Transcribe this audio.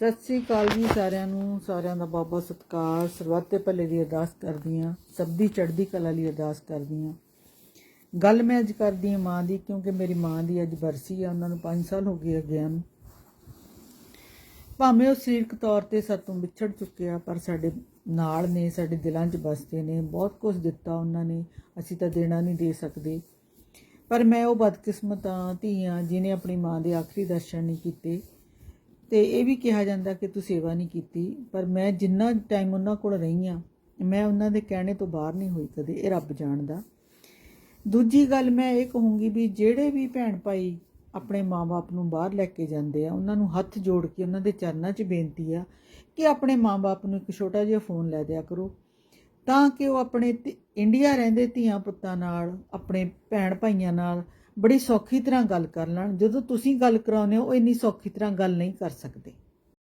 ਸਤਿ ਸ੍ਰੀ ਅਕਾਲ ਜੀ ਸਾਰਿਆਂ ਨੂੰ, ਸਾਰਿਆਂ ਦਾ ਬਹੁਤ ਬਹੁਤ ਸਤਿਕਾਰ, ਸਰਬੱਤ ਦੇ ਭਲੇ ਦੀ ਅਰਦਾਸ ਕਰਦੀ ਹਾਂ, ਸਭ ਦੀ ਚੜ੍ਹਦੀ ਕਲਾ ਲਈ ਅਰਦਾਸ ਕਰਦੀ ਹਾਂ। ਗੱਲ ਮੈਂ ਅੱਜ ਕਰਦੀ ਹਾਂ ਮਾਂ ਦੀ, ਕਿਉਂਕਿ ਮੇਰੀ ਮਾਂ ਦੀ ਅੱਜ ਬਰਸੀ ਆ, ਉਹਨਾਂ ਨੂੰ 5 ਸਾਲ ਹੋ ਗਏ ਗਿਆ ਨੂੰ ਭਾਵੇਂ ਉਹ ਸਰੀਰਕ ਤੌਰ ਤੇ ਸਾਤੋਂ ਵਿਛੜ ਚੁੱਕਿਆ ਪਰ ਸਾਡੇ ਨਾਲ ਨੇ, ਸਾਡੇ ਦਿਲਾਂ 'ਚ ਬਸਦੇ ਨੇ, ਬਹੁਤ ਕੁਝ ਦਿੱਤਾ ਉਹਨਾਂ ਨੇ, ਅਸੀਂ ਤਾਂ ਦੇਣਾ ਨਹੀਂ ਦੇ ਸਕਦੇ। ਪਰ ਮੈਂ ਉਹ ਬਦਕਿਸਮਤ ਆ ਧੀਆਂ ਜਿਨੇ ਆਪਣੀ ਮਾਂ ਦੇ ਆਖਰੀ ਦਰਸ਼ਨ ਨਹੀਂ ਕੀਤੇ ਤੇ ਇਹ ਵੀ ਕਿਹਾ ਜਾਂਦਾ ਕਿ ਤੂੰ ਸੇਵਾ ਨਹੀਂ ਕੀਤੀ, ਪਰ ਮੈਂ ਜਿੰਨਾ ਟਾਈਮ ਉਹਨਾਂ ਕੋਲ ਰਹੀ ਆ, ਮੈਂ ਉਹਨਾਂ ਦੇ ਕਹਿਣੇ ਤੋਂ ਬਾਹਰ ਨਹੀਂ ਹੋਈ ਕਦੇ, ਇਹ ਰੱਬ ਜਾਣਦਾ। ਦੂਜੀ ਗੱਲ ਮੈਂ ਇਹ ਕਹੂੰਗੀ ਵੀ ਜਿਹੜੇ ਵੀ ਭੈਣ ਭਾਈ ਆਪਣੇ ਮਾਪੇ ਨੂੰ ਬਾਹਰ ਲੈ ਕੇ ਜਾਂਦੇ ਆ, ਉਹਨਾਂ ਨੂੰ ਹੱਥ ਜੋੜ ਕੇ ਉਹਨਾਂ ਦੇ ਚਰਨਾਂ 'ਚ ਬੇਨਤੀ ਆ ਕਿ ਆਪਣੇ ਮਾਪੇ ਨੂੰ ਇੱਕ ਛੋਟਾ ਜਿਹਾ ਫੋਨ ਲੈ ਦਿਆ ਕਰੋ, ਤਾਂ ਕਿ ਉਹ ਆਪਣੇ ਧੀ- ਇੰਡੀਆ ਰਹਿੰਦੇ ਧੀਆਂ ਪੁੱਤਾਂ ਨਾਲ, ਆਪਣੇ ਭੈਣ ਭਾਈਆਂ ਨਾਲ ਬੜੀ ਸੌਖੀ ਤਰ੍ਹਾਂ ਗੱਲ ਕਰ ਲੈਣ। ਜਦੋਂ ਤੁਸੀਂ ਗੱਲ ਕਰਾਉਂਦੇ ਹੋ, ਉਹ ਇੰਨੀ ਸੌਖੀ ਤਰ੍ਹਾਂ ਗੱਲ ਨਹੀਂ ਕਰ ਸਕਦੇ।